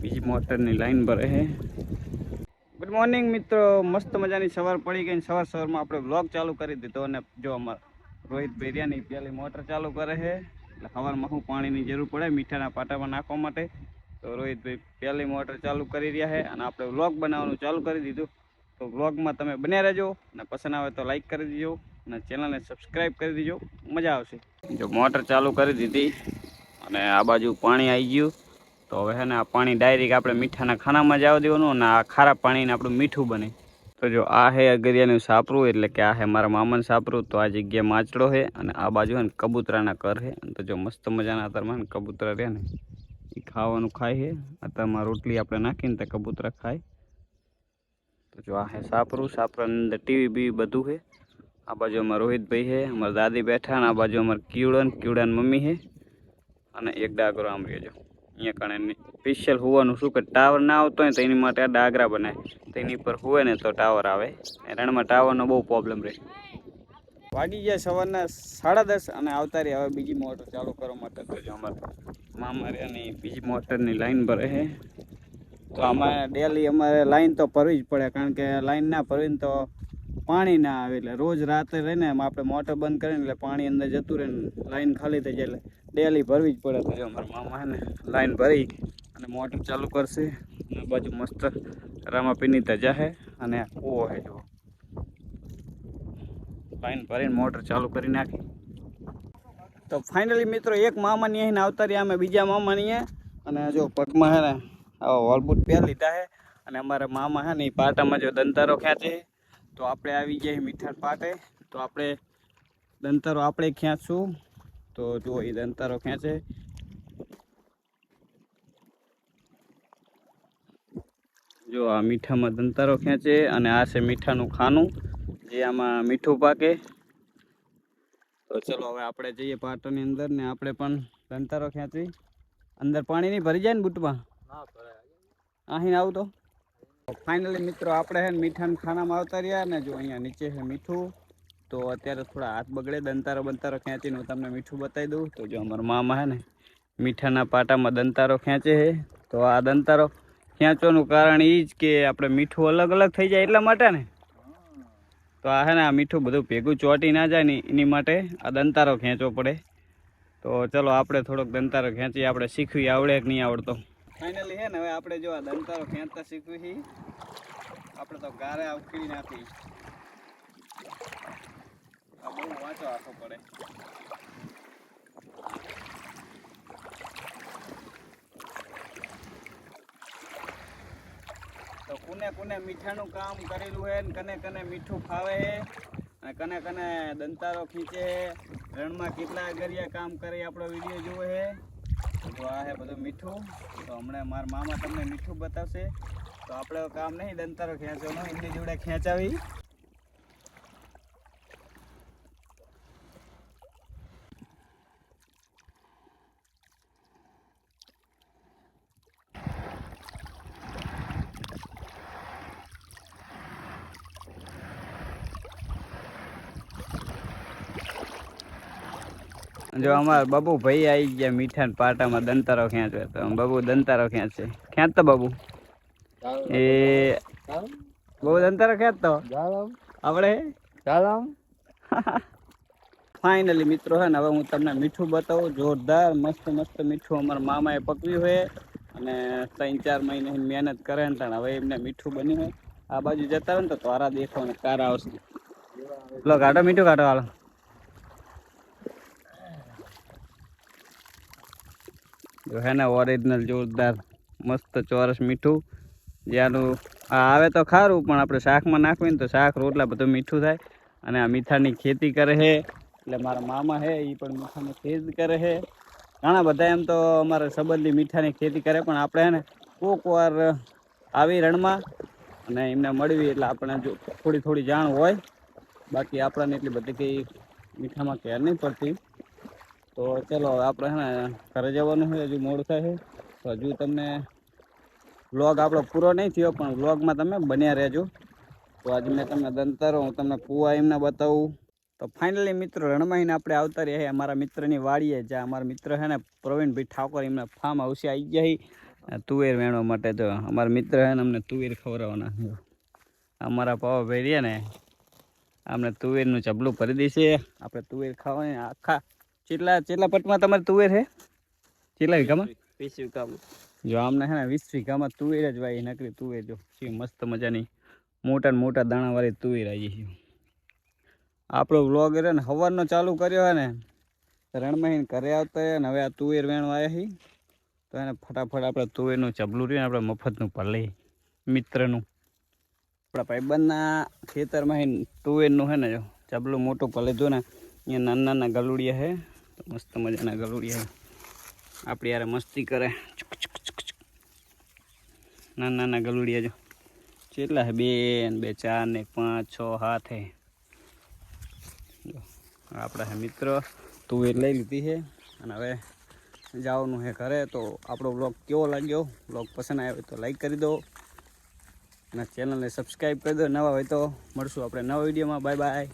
બીજી મોટરની લાઈન ભરે છે ગુડ મોર્નિંગ મિત્રો મસ્ત મજાની સવાર પડી ગઈ સવાર સવારમાં આપણે બ્લોગ ચાલુ કરી દીધો અને જો અમાર રોહિત ભેરિયાની પેલી મોટર ચાલુ કરે છે એટલે સવારમાં શું પાણીની જરૂર પડે મીઠાના પાટામાં નાખવા માટે. તો રોહિતભાઈ પહેલી મોટર ચાલુ કરી રહ્યા છે અને આપણે વ્લોગ બનાવવાનું ચાલુ કરી દીધું. તો વ્લોગમાં તમે બન્યા રહેજો અને પસંદ આવે તો લાઈક કરી દેજો. અને ચેનલને સબસ્ક્રાઈબ કરી દેજો. મજા આવશે. જો મોટર ચાલુ કરી દીધી અને આ બાજુ પાણી આવી ગયું. તો હવે ને આ પાણી ડાયરેક્ટ આપણે મીઠાના ખાનામાં જ જવા દેવાનું અને આ ખારા પાણીને આપણું મીઠું બને. તો જો આ હે અગરિયાનું સાપરું, એટલે કે આ હે મારા મામાનું સાપરું, તો આ જગ્યા માચડો છે અને આ બાજુ ને કબૂતરાના કર છે તો જો મસ્ત મજાના અત્યારમાં કબૂતરા રહે ને એ ખાવાનું ખાય છે અત્યારમાં રોટલી આપણે નાખીને તો કબૂતરા ખાય. તો જો આ હે સાપરું, સાપરાની અંદર ટીવી બીવી બધું છે આ બાજુ અમારા રોહિતભાઈ છે અમારા દાદી બેઠા અને આ બાજુ અમારા કીવડન કીવડાની મમ્મી છે. અને એક ડાગરો આમ રહ્યો અહીંયા કણે સ્પેશિયલ હોવાનું શું કે ટાવર ના આવતો હોય તો એની માટે આ ડાગરા બનાવે તો એની પર હોવે ને તો ટાવર આવે. રણમાં ટાવરનો બહુ પ્રોબ્લેમ રહે. વાગી ગયા સવારના સાડા દસ અને આવતા રહી હવે બીજી મોટર ચાલુ કરવા માટે તો જો અમારે અને બીજી મોટરની લાઈન ભરે છે તો અમારે ડેલી અમારે લાઈન તો ભરવી જ પડે કારણ કે લાઈન ના ભરવી તો પાણી ના આવે એટલે રોજ રાતે રહીને આપણે મોટર બંધ કરીને એટલે પાણી અંદર જતું રહે ને લાઈન ખાલી થઈ જાય એટલે ડેલી ભરવી જ પડે તો અમારા મામા ને લાઈન ભરી અને મોટર ચાલુ કરશે અને બાજુ મસ્ત રામાપીની ધજા હે અને કૂવો છે જો. લાઈન ભરીને મોટર ચાલુ કરી નાખી. તો ફાઇનલી મિત્રો એક મામાની અહીં આવતા રહ્યા અમે બીજા મામાની અને જો પગમાં હે ને આવા વોલબૂટ પહેરી લીધા હે. અને અમારા મામા હે ને એ પાટામાં જો દંતારો ખેંચે. તો આપણે આવી જઈએ મીઠાણ પાટે. તો આપણે દંતારો આપણે ખેંચશું તો જો એ દંતારો ખેંચે જો આ મીઠામાં દંતારો ખેંચે અને આ છે મીઠાનું ખાનું. જે આમાં મીઠું પાકે. તો ચલો હવે આપણે જઈએ પાટણની અંદર ને આપણે પણ દંતારો ખેંચી અંદર પાણી નહીં ભરી જાય ને બૂટમાં? અહીં આવું તો. ફાઇનલી મિત્રો, આપણે હે મીઠાન ખાનામાં આવતા રહ્યા ને જો અહીંયા નીચે છે મીઠું, તો અત્યારે થોડા હાથ બગડે, દંતારો બંતારો ખેંચીને હું તમને મીઠું બતાવી દઉં. તો જો અમારા મામા હે ને મીઠાના પાટામાં દંતારો ખેંચે છે તો આ દંતારો ખેંચવાનું કારણ એ જ કે આપણે મીઠું અલગ અલગ થઈ જાય એટલા માટે ને. તો આ હે ને આ મીઠું બધું ભેગું ચોટી ના જાય ને એની માટે આ દંતારો ખેંચવો પડે. તો ચલો આપણે થોડોક દંતારો ખેંચી આપણે શીખવી આવડે કે નહીં આવડતો. ફાઇનલી હે ને, હવે આપણે જો આ દંતારો ખેંચતા શીખવી છીએ આપણે તો ગારે ઉખડી નાખી. આ બહુ વાંચો આખો પડે. તો કોને કોને મીઠાનું કામ કરેલું હે ને, કને કને મીઠું ફાવે હે અને કને કને દંતારો ખીચે છે રણમાં કેટલા અગરિયા કામ કરે આપણો વીડિયો જોવે છે તો આ છે બધું મીઠું. તો હમણાં મારા મામા તમને મીઠું બતાવશે. તો આપણે કામ નહીં, દંતારો ખેંચવાનો, એમની જોડે ખેંચાવી. જો અમાર બાબુ ભાઈ આવી ગયા મીઠા પાટામાં, દંતારો ખેંચવે તો બાબુ દંતારો ખેંચે ખેંચતો બાબુ? એ બહુ દંતારો ખેંચતો આપણે ફાઇનલી મિત્રો છે ને, હવે હું તમને મીઠું બતાવું. જોરદાર, મસ્ત મસ્ત મીઠું અમારા મામાએ પકવ્યું છે. અને ત્રણ ચાર મહિને મહેનત કરે ને હવે એમને મીઠું બન્યું હોય આ બાજુ જતા હોય ને તો તારા દેખો ને કારા આવશે. લો, કાઢો મીઠું, કાઢો હાલો. જો હે ને ઓરિજિનલ જોરદાર, મસ્ત ચોરસ મીઠું. જેનું આ આવે તો ખારું, પણ આપણે શાકમાં નાખવી ને તો શાક, રોટલા બધું મીઠું થાય. અને આ મીઠાની ખેતી કરે છે. એટલે મારા મામા છે એ પણ મીઠાની ખેતી કરે છે. ઘણા બધા એમ તો અમારા સંબંધી મીઠાની ખેતી કરે, પણ આપણે હે ને કોક વાર આવી રણમાં અને એમને મળવી, એટલે આપણે જો થોડી થોડી જાણ હોય. બાકી આપણને એટલી બધી કંઈ મીઠામાં કેર નહીં પડતી. તો ચલો, આપણે હે ને ઘરે જવાનું છે, હજુ મોડું થાય છે. તો હજુ તમને વ્લોગ આપણો પૂરો નહીં થયો, પણ વ્લોગમાં તમે બન્યા રહેજો. તો આજે મેં તમને દંતરો, હું તમને કૂવા એમને બતાવું. તો ફાઇનલી મિત્રો રણમાઈને આપણે આવતા રહ્યા અમારા મિત્રની વાડીએ, જ્યાં અમારા મિત્ર છે ને પ્રવીણભાઈ ઠાકોર એમના ફાર્મ હાઉસે આવી ગયા છે. તુવેર વેણવા માટે તો અમારા મિત્ર છે ને અમને તુવેર ખવડાવવાના છે. અમારા પાવાભાઈ રહ્યા ને, અમને તુવેરનું ચબલું ભરી દેશે. આપણે તુવેર ખાવાની આખા કેટલા કેટલા પટમાં તમારે તુવેર છે? કેટલા વીઘામાં? વીસ વીઘામાં. જો આમને છે ને વીસ વીઘામાં તુવેર જ ભાઈ નકરી તુવેર જો. છે મસ્ત મજાની મોટા ને મોટા દાણાવાળી તુવેર આવી છે આપણો વ્લોગ રહ્યો ને સવારનો ચાલુ કર્યો હોય ને રણમહીન ઘરે આવતા ને હવે આ તુવેર વેણવા આવ્યા છે તો એને ફટાફટ આપણે તુવેરનું ચબલું રહ્યું ને આપણે મફતનું પલે મિત્રનું. આપણા ભાઈબંધના ખેતરમાં હે તુવેરનું છે ને જો ચબલું મોટું પર લીધું ને અહીંયા નાના નાના ગલુડિયા છે મસ્ત મજાના ગલુડિયા. આપણી યારે મસ્તી કરે. નાના નાના ગલુડિયા જો. કેટલા છે બે ને બે, ચાર ને પાંચ, છ, સાત હે. આપણા મિત્ર તુવેર લઈ લીધી છે અને હવે જવાનું છે ઘરે. તો આપણો બ્લોગ કેવો લાગ્યો? બ્લોગ પસંદ આવ્યો તો લાઈક કરી દો. અને ચેનલને સબસ્ક્રાઈબ કરી દો. નવા હોય તો મળશું આપણે નવા વિડીયોમાં. Bye bye